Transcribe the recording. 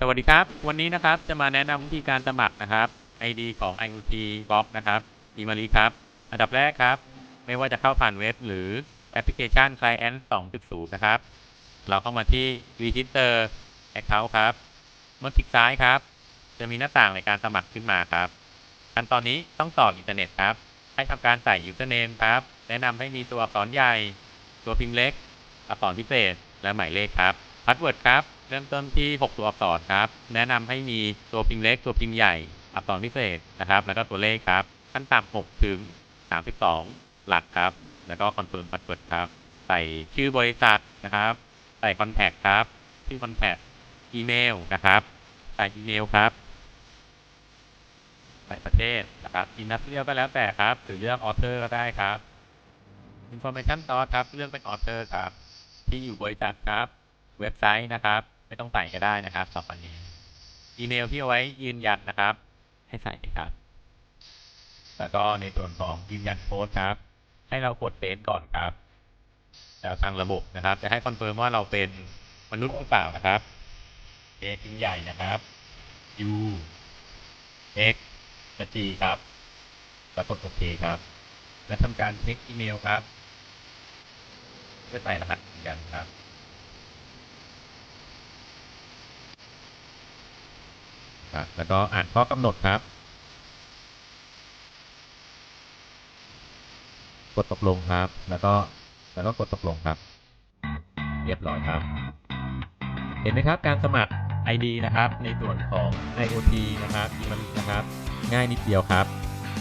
สวัสดีครับ วันนี้นะครับจะมาแนะนำวิธีการสมัครนะครับ ID ของ IoT Box นะครับดีมารีครับ อันดับแรกครับ ไม่ว่าจะเข้าผ่านเว็บหรือแอปพลิเคชัน Client 2.0 นะครับ เราเข้ามาที่ Register Account ครับ เมื่อคลิกซ้ายครับ จะมีหน้าต่างในการสมัครขึ้นมาครับขั้นตอนนี้ต้องต่ออินเทอร์เน็ตครับ ให้ทำการใส่ username ครับ แนะนำให้มีตัวอักษรใหญ่ ตัวพิมพ์เล็ก อักษรพิเศษ และหมายเลขครับพาสเวิร์ดครับ เริ่มต้นที่ 6 ตัวอักษรครับ แนะนำให้มีตัวพิมพ์เล็กตัวพิมพ์ใหญ่ อักษรพิเศษนะครับ แล้วก็ตัวเลขครับ ขั้นต่ำ6ถึง 32 หลักครับ แล้วก็คอนเฟิร์มพาสเวิร์ดครับ ใส่ชื่อบริษัทนะครับ ใส่คอนแทคครับ ชื่อคอนแทคอีเมลนะครับ ใส่อีเมลครับใส่ประเทศนะครับอินดัสเรียลก็แล้วแต่ครับ หรือเลือกออเทอร์ก็ได้ครับ Information Source ครับ เลือกเป็นออเทอร์ครับ ที่อยู่บริษัทครับ เว็บไซต์นะครับ ไม่ต้องใส่ก็ได้นะครับต่อไปนี้ อีเมลที่เอาไว้ยืนยันนะครับ ให้ใส่ครับ แล้วก็ในส่วนของยืนยันโค้ดครับ ให้เรากดเซนก่อนครับแล้วทางระบบนะครับ จะให้คอนเฟิร์มว่าเราเป็นมนุษย์หรือเปล่านะครับ A พิมพ์ใหญ่นะครับ U X G ครับแล้วกดโอเคครับ และทำการเช็คอีเมลครับเพื่อใส่รหัสยืนยันครับ ครับ แล้วก็อ่านข้อกำหนดครับ กดตกลงครับ แล้วก็แล้วก็กดตกลงครับ เรียบร้อยครับ เห็นไหมครับการสมัคร ID นะครับ ในส่วนของ IoT นะครับมันนะครับ ง่ายนิดเดียวครับ